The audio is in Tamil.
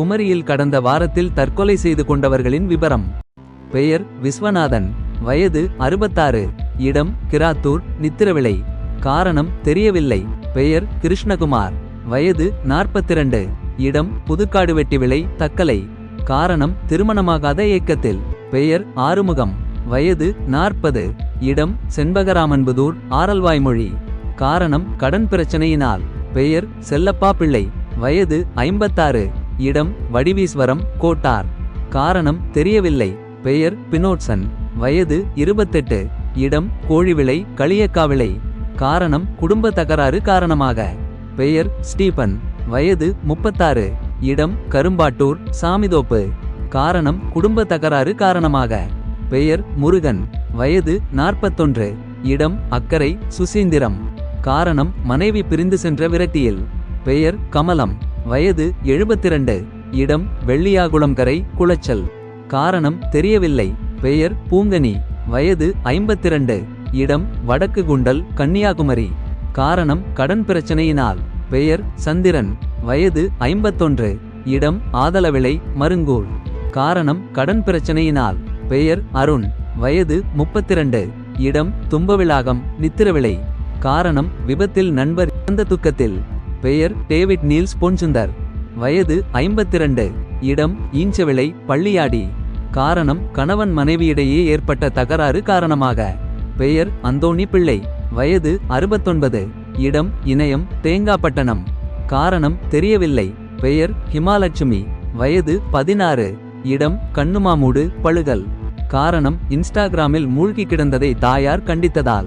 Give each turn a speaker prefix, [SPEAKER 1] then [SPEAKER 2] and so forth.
[SPEAKER 1] குமரியில் கடந்த வாரத்தில் தற்கொலை செய்து கொண்டவர்களின் விபரம். பெயர் விஸ்வநாதன். வயது அறுபத்தாறு. இடம் கிராத்தூர் நித்திரவிளை. காரணம் தெரியவில்லை. பெயர் கிருஷ்ணகுமார். வயது நாற்பத்திரண்டு. இடம் புதுக்காடு வெட்டி விலை தக்கலை. காரணம் திருமணமாகாத ஏக்கத்தில். பெயர் ஆறுமுகம். வயது நாற்பது. இடம் செண்பகராமன்புதூர் ஆரல்வாய்மொழி. காரணம் கடன் பிரச்சனையினால். பெயர் செல்லப்பா பிள்ளை வயது ஐம்பத்தாறு. இடம் வடிவீஸ்வரம் கோட்டார். காரணம் தெரியவில்லை. பெயர் பினோட்சன். வயது இருபத்தெட்டு. இடம் கோழிவிளை களியக்காவிளை. காரணம் குடும்ப தகராறு காரணமாக. பெயர் ஸ்டீபன். வயது முப்பத்தாறு. இடம் கரும்பாட்டூர் சாமிதோப்பு. காரணம் குடும்ப தகராறு காரணமாக. பெயர் முருகன். வயது நாற்பத்தொன்று. இடம் அக்கரை சுசீந்திரம். காரணம் மனைவி பிரிந்து சென்ற விரக்தியில். பெயர் கமலம் வயது எழுபத்திரண்டு இடம் வெள்ளியாகுளம் கரை குளச்சல். காரணம் தெரியவில்லை பெயர் பூங்கனி வயது ஐம்பத்திரண்டு இடம் வடக்கு குண்டல் கன்னியாகுமரி. காரணம் கடன் பிரச்சனையினால் பெயர் சந்திரன் வயது ஐம்பத்தொன்று இடம் ஆதலவிளை மருங்கூர் காரணம் கடன் பிரச்சனையினால் பெயர் அருண் வயது முப்பத்திரண்டு இடம் தும்பவிளாகம் நித்திரவிளை. காரணம் விபத்தில் நண்பர் இறந்த துக்கத்தில். பெயர் டேவிட் நீல்ஸ் பொன்சுந்தர். வயது ஐம்பத்திரண்டு. இடம் ஈஞ்சவிளை பள்ளியாடி. காரணம் கணவன் மனைவியிடையே ஏற்பட்ட தகராறு காரணமாக. பெயர் அந்தோணி பிள்ளை. வயது அறுபத்தொன்பது. இடம் இணையம் தேங்காப்பட்டணம். காரணம் தெரியவில்லை. பெயர் ஹிமாலட்சுமி. வயது பதினாறு. இடம் கண்ணுமாமூடு பழுகல். காரணம் இன்ஸ்டாகிராமில் மூழ்கி கிடந்ததை தாயார் கண்டித்ததால்.